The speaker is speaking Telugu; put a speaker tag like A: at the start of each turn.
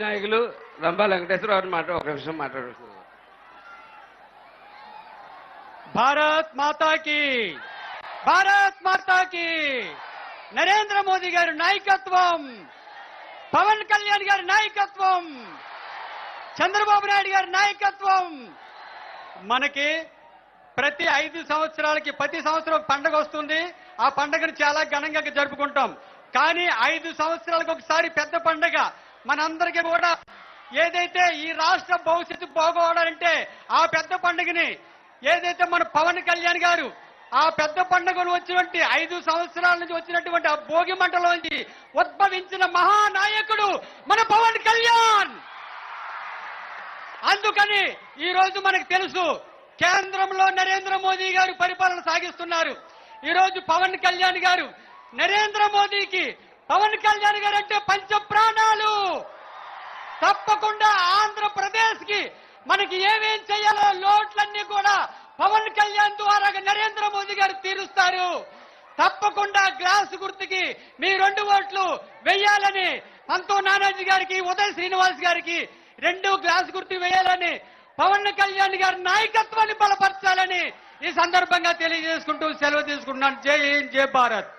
A: నాయకులు రంభా వెంకటేశ్వరరావు మాట ఒక నిమిషం మాట్లాడుతున్నారు
B: భారత్ మాతాకి భారత్ మాతాకి నరేంద్ర మోదీ గారి నాయకత్వం పవన్ కళ్యాణ్ గారి నాయకత్వం చంద్రబాబు నాయుడు గారి నాయకత్వం. మనకి ప్రతి ఐదు సంవత్సరాలకి ప్రతి సంవత్సరం పండగ వస్తుంది. ఆ పండగను చాలా ఘనంగా జరుపుకుంటాం. కానీ ఐదు సంవత్సరాలకు ఒకసారి పెద్ద పండగ. మనందరికీ కూడా ఏదైతే ఈ రాష్ట్ర భవిష్యత్తు బాగోవాలంటే ఆ పెద్ద పండుగని ఏదైతే మన పవన్ కళ్యాణ్ గారు ఆ పెద్ద పండుగను వచ్చినటువంటి ఐదు సంవత్సరాల నుంచి వచ్చినటువంటి ఆ భోగి మంటలోంచి ఉద్భవించిన మహానాయకుడు మన పవన్ కళ్యాణ్! అందుకని ఈ రోజు మనకు తెలుసు కేంద్రంలో నరేంద్ర మోదీ గారు పరిపాలన సాగిస్తున్నారు. ఈ రోజు పవన్ కళ్యాణ్ గారు నరేంద్ర మోదీకి పవన్ కళ్యాణ్ గారు అంటే పంచ మనకి ఏమేం చేయాలో లోట్లన్నీ కూడా పవన్ కళ్యాణ్ ద్వారా నరేంద్ర మోదీ గారు తీరుస్తారు. తప్పకుండా గ్లాస్ గుర్తుకి మీ రెండు ఓట్లు వెయ్యాలని అంతో నానాజీ గారికి ఉదయ్ శ్రీనివాస్ గారికి రెండు గ్లాస్ గుర్తు వేయాలని పవన్ కళ్యాణ్ గారి నాయకత్వాన్ని బలపరచాలని ఈ సందర్భంగా తెలియజేసుకుంటూ సెలవు తీసుకుంటున్నాను. జై హింద్ జై భారత్.